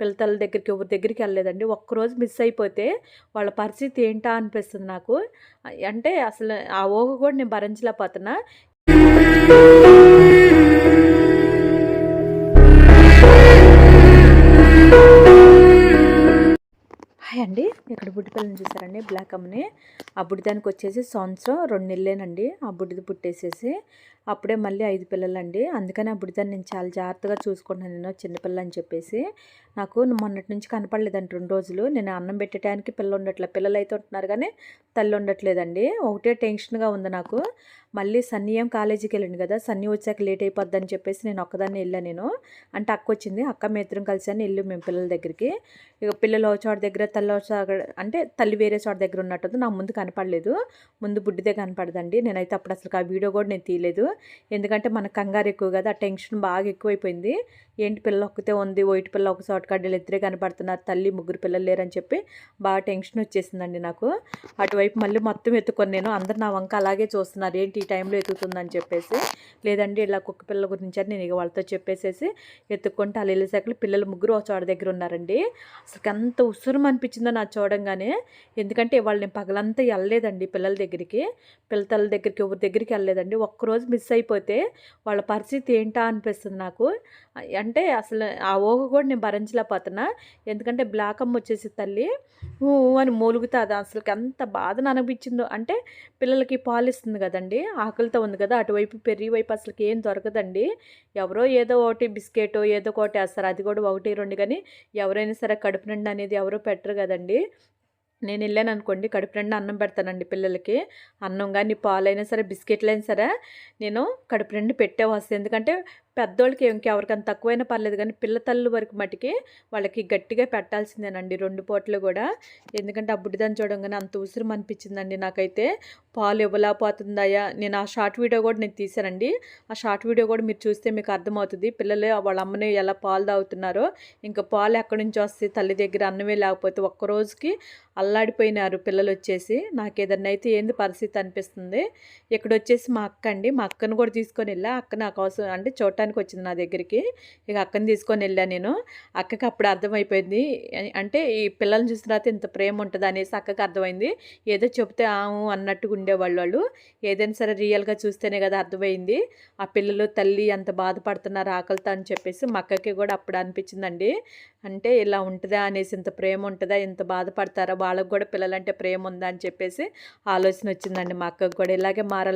పిల్లల దగ్గరికి ఎవరి దగ్గరికి వెళ్ళలేదండి. ఒక్కరోజు మిస్ అయిపోతే వాళ్ళ పరిస్థితి ఏంటా అనిపిస్తుంది నాకు. అంటే అసలు ఆ ఊహ కూడా నేను భరించలేకపోతున్నా. హాయ్ అండి. ఇక్కడ బుడ్డి పిల్లని చూసారండి బ్లాక్ అమ్మని. ఆ బుడ్డిదానికి వచ్చేసి సంవత్సరం రెండు నెలలేనండి. ఆ బుడ్డిది పుట్టేసేసి అప్పుడే మళ్ళీ ఐదు పిల్లలండి. అందుకని ఆ బుడ్డిదాన్ని నేను చాలా జాగ్రత్తగా చూసుకుంటున్నాను. నేను చిన్నపిల్ల అని చెప్పేసి. నాకు మొన్నటి నుంచి కనపడలేదండి రెండు రోజులు. నేను అన్నం పెట్టడానికి పిల్ల ఉండట్లేదు పిల్లలు అయితే ఉంటున్నారు కానీ తల్లి ఉండట్లేదండి. ఒకటే టెన్షన్గా ఉంది నాకు. మళ్ళీ సన్నీ ఏం కాలేజీకి వెళ్ళింది కదా సన్నీ వచ్చాక లేట్ అయిపోద్ది అని చెప్పేసి నేను ఒక్కదాన్ని వెళ్ళాను నేను. అంటే అక్క వచ్చింది. అక్క మీ కలిసి అని వెళ్ళి మేము పిల్లల దగ్గరికి. ఇక పిల్లలు చోట దగ్గర తల్లి అంటే తల్లి వేరే చోట దగ్గర ఉన్నట్టు నా ముందు కనపడలేదు. ముందు బుడ్డిదే కనపడదండి. నేనైతే అప్పుడు అసలు ఆ వీడియో కూడా నేను తీయలేదు. ఎందుకంటే మన కంగారు ఎక్కువ కదా ఆ టెన్షన్ బాగా ఎక్కువైపోయింది. ఏంటి పిల్ల ఒక్కతే ఉంది వైట్ పిల్ల ఒక చోట కడ్డీలు ఇద్దరే కనపడుతున్నారు తల్లి ముగ్గురు పిల్లలు లేరని చెప్పి బాగా టెన్షన్ వచ్చేసిందండి నాకు. అటువైపు మళ్ళీ మొత్తం ఎత్తుకొని నేను అందరు నా వంక అలాగే చూస్తున్నారు ఏంటి ఈ టైంలో ఎత్తుతుందని చెప్పేసి. లేదండి ఇలా కుక్క పిల్లల గురించి అని నేను ఇక వాళ్ళతో చెప్పేసేసి ఎత్తుకుంటే అలా వెళ్ళేసాకలు పిల్లలు ముగ్గురు ఒక చోట దగ్గర ఉన్నారండి. అసలు ఎంత ఉసురం అనిపించిందో నా చూడంగానే. ఎందుకంటే వాళ్ళు నేను పగలంతా వెళ్ళలేదండి పిల్లల దగ్గరికి పిల్లల దగ్గరికి ఎవరి దగ్గరికి వెళ్ళలేదండి. ఒక్కరోజు మిస్ అయిపోతే వాళ్ళ పరిస్థితి ఏంటా అనిపిస్తుంది నాకు. అంటే అసలు ఆ ఊహ కూడా నేను భరించలేకపోతున్నా. ఎందుకంటే బ్లాక్ అమ్మ వచ్చేసి తల్లి ఊ అని మూలుగుతుంది. అసలు ఎంత బాధను అనిపించిందో అంటే పిల్లలకి పాలు ఇస్తుంది కదండి. ఆకలితో ఉంది కదా. అటువైపు పెరిగి వైపు అసలుకి ఏం దొరకదండి. ఎవరో ఏదో ఒకటి బిస్కెట్ ఏదో ఒకటి వేస్తారు. అది కూడా ఒకటి రెండు. కానీ ఎవరైనా సరే కడుపు నిండా అనేది ఎవరో పెట్టరు కదండి. నేను వెళ్ళాను అనుకోండి కడుపు నిండా అన్నం పెడతానండి పిల్లలకి. అన్నం కానీ పాలైనా సరే బిస్కెట్లు అయినా సరే నేను కడుపు నిండా పెట్టే ఎందుకంటే పెద్దోళ్ళకి ఇంకెవరికైనా తక్కువైనా పర్లేదు కానీ పిల్లతల్లు వరకు మటుకి వాళ్ళకి గట్టిగా పెట్టాల్సిందేనండి రెండు పూటలు కూడా. ఎందుకంటే ఆ బుడ్డిదాన్ని చూడంగానే అంత ఉసిరం అనిపించిందండి నాకైతే. పాలు ఇవ్వలేకపోతుందయ్యా. నేను ఆ షార్ట్ వీడియో కూడా నేను తీసానండి ఆ షార్ట్ వీడియో కూడా మీరు చూస్తే మీకు అర్థమవుతుంది. పిల్లలు వాళ్ళ అమ్మని ఎలా పాలు తాగుతున్నారో. ఇంకా పాలు ఎక్కడి నుంచి వస్తాయి? తల్లి దగ్గర అన్నమే లేకపోతే ఒక్క రోజుకి అల్లాడిపోయినారు పిల్లలు వచ్చేసి. నాకు ఏదన్నా అయితే ఏంది పరిస్థితి అనిపిస్తుంది. ఇక్కడ వచ్చేసి మా అక్క అండి. మా అక్కను కూడా తీసుకొని వెళ్ళా. అక్క నాకు అవసరం అంటే చూడటానికి వచ్చింది నా దగ్గరికి. ఇక అక్కని తీసుకొని వెళ్ళాను నేను. అక్కకి అప్పుడు అర్థమైపోయింది. అంటే ఈ పిల్లల్ని చూసిన తర్వాత ఇంత ప్రేమ ఉంటుంది అనేసి అక్కకి అర్థమైంది. ఏదో చెప్తే ఆము అన్నట్టుగా ఉండేవాళ్ళు వాళ్ళు. ఏదైనా సరే రియల్గా చూస్తేనే కదా అర్థమైంది. ఆ పిల్లలు తల్లి అంత బాధపడుతున్నారు ఆకలితో అని చెప్పేసి మా అక్కకి కూడా అప్పుడు అనిపించిందండి. అంటే ఇలా ఉంటుందా అనేసి ఇంత ప్రేమ ఉంటుందా ఇంత బాధపడతారా? వాళ్ళకు కూడా పిల్లలంటే ప్రేమ ఉందా అని చెప్పేసి ఆలోచన వచ్చిందండి మా అక్కకు కూడా. ఇలాగే మారాలి